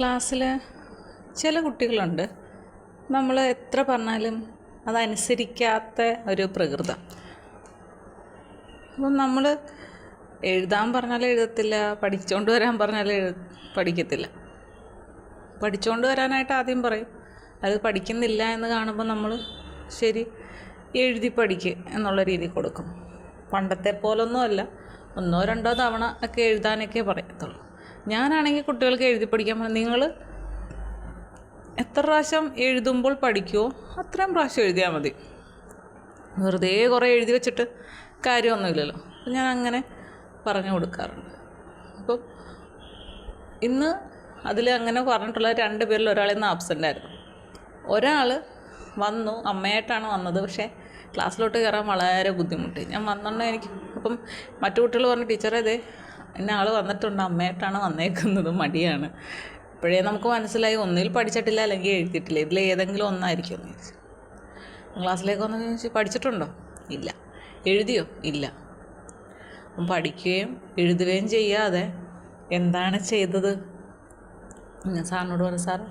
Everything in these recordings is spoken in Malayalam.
ക്ലാസ്സിൽ ചില കുട്ടികളുണ്ട്. നമ്മൾ എത്ര പറഞ്ഞാലും അതനുസരിക്കാത്ത ഒരു പ്രകൃതം. അപ്പം നമ്മൾ എഴുതാൻ പറഞ്ഞാൽ എഴുതത്തില്ല പഠിച്ചുകൊണ്ട് വരാൻ പറഞ്ഞാൽ എഴു പഠിക്കത്തില്ല. പഠിച്ചുകൊണ്ട് വരാനായിട്ട് ആദ്യം പറയും. അത് പഠിക്കുന്നില്ല എന്ന് കാണുമ്പോൾ നമ്മൾ ശരി എഴുതി പഠിക്ക് എന്നുള്ള രീതി കൊടുക്കും. പണ്ടത്തെ പോലൊന്നും അല്ല. ഒന്നോ രണ്ടോ തവണ ഒക്കെ എഴുതാനൊക്കെ പറയത്തുള്ളൂ. ഞാനാണെങ്കിൽ കുട്ടികൾക്ക് എഴുതി പഠിക്കാൻ പറഞ്ഞു നിങ്ങൾ എത്ര പ്രാവശ്യം എഴുതുമ്പോൾ പഠിക്കുമോ അത്രയും പ്രാവശ്യം എഴുതിയാൽ മതി. വെറുതെ കുറേ എഴുതി വെച്ചിട്ട് കാര്യമൊന്നുമില്ലല്ലോ. അപ്പം ഞാൻ അങ്ങനെ പറഞ്ഞു കൊടുക്കാറുണ്ട്. അപ്പം ഇന്ന് അതിൽ അങ്ങനെ പറഞ്ഞിട്ടുള്ള രണ്ട് പേരിൽ ഒരാൾ ഇന്ന് ആബ്സെന്റ് ആയിരുന്നു. ഒരാൾ വന്നു അമ്മയായിട്ടാണ് വന്നത് പക്ഷേ ക്ലാസ്സിലോട്ട് കയറാൻ വളരെ ബുദ്ധിമുട്ടി. ഞാൻ വന്നോണ്ട് എനിക്ക് അപ്പം മറ്റു കുട്ടികൾ പറഞ്ഞു ടീച്ചറേ ഇതേ ഇന്ന ആൾ വന്നിട്ടുണ്ട്. അമ്മയായിട്ടാണ് വന്നേക്കുന്നത്. മടിയാണ്. ഇപ്പോഴേ നമുക്ക് മനസ്സിലായി ഒന്നിൽ പഠിച്ചിട്ടില്ല അല്ലെങ്കിൽ എഴുതിയിട്ടില്ല. ഇതിൽ ഏതെങ്കിലും ഒന്നായിരിക്കും എന്ന് ചോദിച്ചു. ക്ലാസ്സിലേക്ക് വന്നു ചോദിച്ചു പഠിച്ചിട്ടുണ്ടോ? ഇല്ല. എഴുതിയോ? ഇല്ല. അപ്പം പഠിക്കുകയും എഴുതുകയും ചെയ്യാതെ എന്താണ് ചെയ്തത്? ഞാൻ സാറിനോട് പറഞ്ഞു സാർ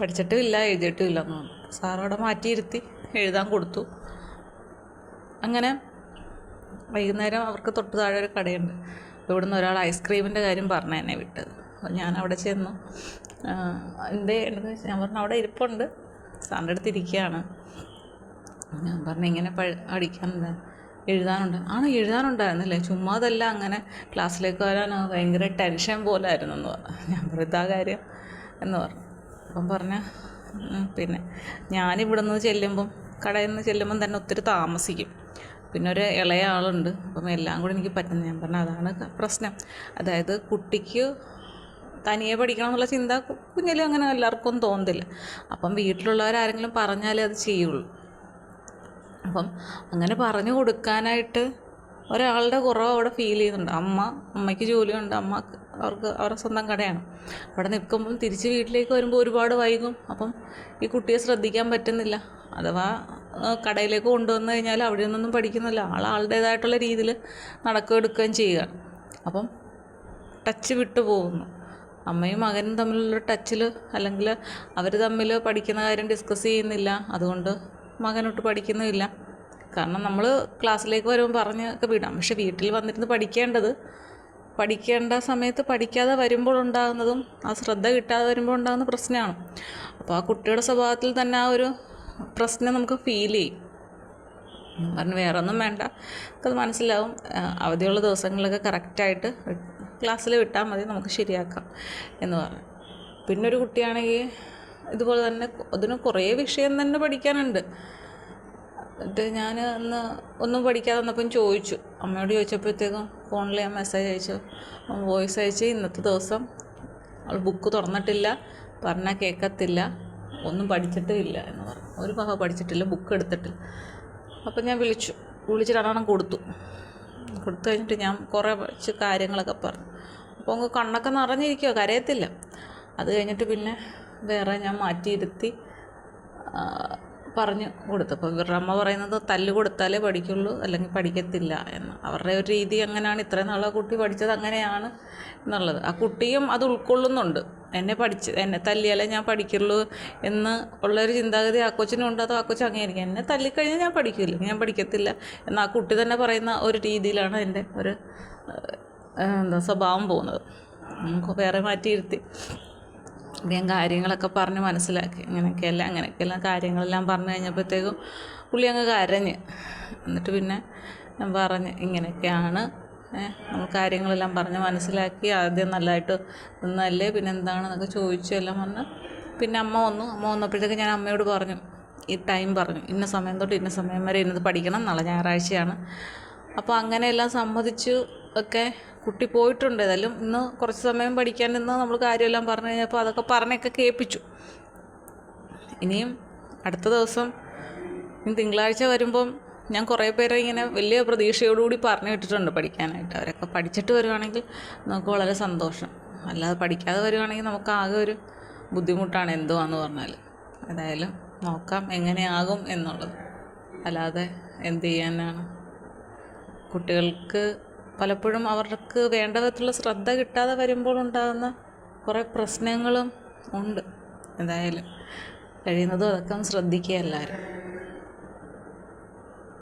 പഠിച്ചിട്ടും ഇല്ല എഴുതിയിട്ടും ഇല്ല എന്ന് പറഞ്ഞു. സാറവിടെ മാറ്റിയിരുത്തി എഴുതാൻ കൊടുത്തു. അങ്ങനെ വൈകുന്നേരം അവർക്ക് തൊട്ട് താഴെ ഒരു കടയുണ്ട്. ഇവിടുന്ന് ഒരാൾ ഐസ്ക്രീമിന്റെ കാര്യം പറഞ്ഞു തന്നെ വിട്ടത്. അപ്പോൾ ഞാൻ അവിടെ ചെന്നു എന്തേ എന്ന് ഞാൻ പറഞ്ഞു അവിടെ ഇരിപ്പുണ്ട്. സാറിന്റെ അടുത്ത് ഇരിക്കുകയാണ്. ഞാൻ പറഞ്ഞു ഇങ്ങനെ പ അടിക്കാനുണ്ട് എഴുതാനുണ്ട്. ആണോ എഴുതാനുണ്ടായിരുന്നില്ലേ? ചുമ്മാതല്ല അങ്ങനെ ക്ലാസ്സിലേക്ക് വരാൻ ഭയങ്കര ടെൻഷൻ പോലായിരുന്നു എന്ന് പറഞ്ഞു. ഞാൻ ഇതാ കാര്യം എന്ന് പറഞ്ഞു. അപ്പം പറഞ്ഞ പിന്നെ ഞാനിവിടെ നിന്ന് ചെല്ലുമ്പം കടയിൽ നിന്ന് ചെല്ലുമ്പം തന്നെ ഒത്തിരി താമസിക്കും. പിന്നെ ഒരു ഇളയ ആളുണ്ട്. അപ്പം എല്ലാം കൂടി എനിക്ക് പറ്റുന്നത് ഞാൻ പറഞ്ഞു അതാണ് പ്രശ്നം. അതായത് കുട്ടിക്ക് തനിയെ പഠിക്കണം എന്നുള്ള ചിന്ത കുഞ്ഞിലും അങ്ങനെ എല്ലാവർക്കും തോന്നില്ല അപ്പം വീട്ടിലുള്ളവരാരെങ്കിലും പറഞ്ഞാലേ അത് ചെയ്യുള്ളൂ. അപ്പം അങ്ങനെ പറഞ്ഞു കൊടുക്കാനായിട്ട് ഒരാളുടെ കുറവ് അവിടെ ഫീൽ ചെയ്യുന്നുണ്ട്. അമ്മ അമ്മയ്ക്ക് ജോലിയുണ്ട്. അമ്മ അവർക്ക് അവരുടെ സ്വന്തം കടയാണ്. അവിടെ നിൽക്കുമ്പം തിരിച്ച് വീട്ടിലേക്ക് വരുമ്പോൾ ഒരുപാട് വൈകും. അപ്പം ഈ കുട്ടിയെ ശ്രദ്ധിക്കാൻ പറ്റുന്നില്ല. അഥവാ കടയിലേക്ക് കൊണ്ടുവന്നു കഴിഞ്ഞാൽ അവിടെ നിന്നൊന്നും പഠിക്കുന്നില്ല. ആൾ ആളുടേതായിട്ടുള്ള രീതിയിൽ നടക്കുക എടുക്കുകയും ചെയ്യുക. അപ്പം ടച്ച് വിട്ടു പോകുന്നു. അമ്മയും മകനും തമ്മിലുള്ള ടച്ചിൽ അല്ലെങ്കിൽ അവർ തമ്മിൽ പഠിക്കുന്ന കാര്യം ഡിസ്കസ് ചെയ്യുന്നില്ല. അതുകൊണ്ട് മകനൊട്ട് പഠിക്കുന്നുമില്ല. കാരണം നമ്മൾ ക്ലാസ്സിലേക്ക് വരുമ്പോൾ പറഞ്ഞൊക്കെ വിടാം. പക്ഷെ വീട്ടിൽ വന്നിരുന്ന് പഠിക്കേണ്ടത് പഠിക്കേണ്ട സമയത്ത് പഠിക്കാതെ വരുമ്പോൾ ഉണ്ടാകുന്നതും ആ ശ്രദ്ധ കിട്ടാതെ വരുമ്പോൾ ഉണ്ടാകുന്ന പ്രശ്നമാണ്. അപ്പോൾ ആ കുട്ടിയുടെ സ്വഭാവത്തിൽ തന്നെ ആ ഒരു പ്രശ്നം നമുക്ക് ഫീൽ ചെയ്യും. പറഞ്ഞു വേറെ ഒന്നും വേണ്ട. അത് മനസ്സിലാവും. അവധിയുള്ള ദിവസങ്ങളിലൊക്കെ കറക്റ്റായിട്ട് ക്ലാസ്സിൽ വിട്ടാൽ മതി നമുക്ക് ശരിയാക്കാം എന്ന് പറഞ്ഞു. പിന്നെ ഒരു കുട്ടിയാണെങ്കിൽ ഇതുപോലെ തന്നെ അതിന് കുറേ വിഷയം തന്നെ പഠിക്കാനുണ്ട്. എന്നിട്ട് ഞാൻ അന്ന് ഒന്നും പഠിക്കാതെ വന്നപ്പം ചോദിച്ചു. അമ്മയോട് ചോദിച്ചപ്പോഴത്തേക്കും ഫോണിൽ ഞാൻ മെസ്സേജ് അയച്ചു. വോയിസ് അയച്ച് ഇന്നത്തെ ദിവസം അവൾ ബുക്ക് തുറന്നിട്ടില്ല. പറഞ്ഞാൽ കേൾക്കത്തില്ല ഒന്നും പഠിച്ചിട്ടും ഇല്ല എന്ന് പറഞ്ഞു. ഒരു ഭാഗം പഠിച്ചിട്ടില്ല ബുക്ക് എടുത്തിട്ടില്ല. അപ്പം ഞാൻ വിളിച്ചു. വിളിച്ചിട്ട് അതാണ് കൊടുത്തു. കൊടുത്തു കഴിഞ്ഞിട്ട് ഞാൻ കുറേ കാര്യങ്ങളൊക്കെ പറഞ്ഞു. അപ്പോൾ അങ്ങ് കണ്ണൊക്കെ നിറഞ്ഞിരിക്കുക കരയത്തില്ല. അത് കഴിഞ്ഞിട്ട് പിന്നെ വേറെ ഞാൻ മാറ്റിയിരുത്തി. പറഞ്ഞു കൊടുത്തു. അപ്പോൾ ഇവരുടെ അമ്മ പറയുന്നത് തല്ല് കൊടുത്താലേ പഠിക്കുള്ളൂ അല്ലെങ്കിൽ പഠിക്കത്തില്ല എന്ന്. അവരുടെ ഒരു രീതി അങ്ങനെയാണ്. ഇത്രയും നാളെ കുട്ടി പഠിച്ചത് അങ്ങനെയാണ് എന്നുള്ളത്. ആ കുട്ടിയും അത് ഉൾക്കൊള്ളുന്നുണ്ട്. എന്നെ പഠിച്ച് എന്നെ തല്ലിയാലേ ഞാൻ പഠിക്കുള്ളൂ എന്ന് ഉള്ളൊരു ചിന്താഗതി ആ കൊച്ചിനുണ്ട് അതോ ആ കൊച്ചു അങ്ങനെയായിരിക്കും. എന്നെ തല്ലിക്കഴിഞ്ഞാൽ ഞാൻ പഠിക്കില്ല. ഞാൻ പഠിക്കത്തില്ല എന്ന് ആ കുട്ടി തന്നെ പറയുന്ന ഒരു രീതിയിലാണ് എന്റെ ഒരു എന്താ സ്വഭാവം പോകുന്നത്. നമുക്ക് വേറെ മാറ്റിയിരുത്തി ഞാൻ കാര്യങ്ങളൊക്കെ പറഞ്ഞ് മനസ്സിലാക്കി. ഇങ്ങനെയൊക്കെയല്ല അങ്ങനെയൊക്കെയല്ല കാര്യങ്ങളെല്ലാം പറഞ്ഞു കഴിഞ്ഞപ്പോഴത്തേക്കും പുള്ളി അങ്ങ് കരഞ്ഞ്. എന്നിട്ട് പിന്നെ ഞാൻ പറഞ്ഞ് ഇങ്ങനെയൊക്കെയാണ് നമ്മൾ കാര്യങ്ങളെല്ലാം പറഞ്ഞ് മനസ്സിലാക്കി. ആദ്യം നല്ലതായിട്ട് നിന്നല്ലേ പിന്നെ എന്താണെന്നൊക്കെ ചോദിച്ചു എല്ലാം വന്ന് പിന്നെ അമ്മ വന്നു. അമ്മ വന്നപ്പോഴത്തേക്ക് ഞാൻ അമ്മയോട് പറഞ്ഞു ഈ ടൈം പറഞ്ഞു. ഇന്ന സമയം തൊട്ട് ഇന്ന സമയം വരെ ഇന്നത് പഠിക്കണം. നാളെ ഞായറാഴ്ചയാണ്. അപ്പോൾ അങ്ങനെയെല്ലാം സമ്മതിച്ചു ഒക്കെ. കുട്ടി പോയിട്ടുണ്ട്. ഏതായാലും ഇന്ന് കുറച്ച് സമയം പഠിക്കാൻ നിന്ന് നമ്മൾ കാര്യമെല്ലാം പറഞ്ഞു കഴിഞ്ഞപ്പോൾ അതൊക്കെ പറഞ്ഞൊക്കെ കേൾപ്പിച്ചു. ഇനിയും അടുത്ത ദിവസം ഇനി തിങ്കളാഴ്ച വരുമ്പം ഞാൻ കുറേ പേരെ ഇങ്ങനെ വലിയ പ്രതീക്ഷയോടുകൂടി പറഞ്ഞു വിട്ടിട്ടുണ്ട് പഠിക്കാനായിട്ട്. അവരൊക്കെ പഠിച്ചിട്ട് വരുവാണെങ്കിൽ നമുക്ക് വളരെ സന്തോഷം. അല്ലാതെ പഠിക്കാതെ വരുവാണെങ്കിൽ നമുക്ക് ആകെ ഒരു ബുദ്ധിമുട്ടാണ് എന്തുവാന്ന് പറഞ്ഞാൽ ഏതായാലും നോക്കാം എങ്ങനെയാകും എന്നുള്ളത്. അല്ലാതെ എന്ത് ചെയ്യാനാണ് കുട്ടികൾക്ക് പലപ്പോഴും അവർക്ക് വേണ്ട വിധത്തിലുള്ള ശ്രദ്ധ കിട്ടാതെ വരുമ്പോൾ ഉണ്ടാകുന്ന കുറേ പ്രശ്നങ്ങളും ഉണ്ട്. എന്തായാലും കഴിയുന്നതും അതൊക്കെ ഒന്ന് ശ്രദ്ധിക്കുക എല്ലാവരും.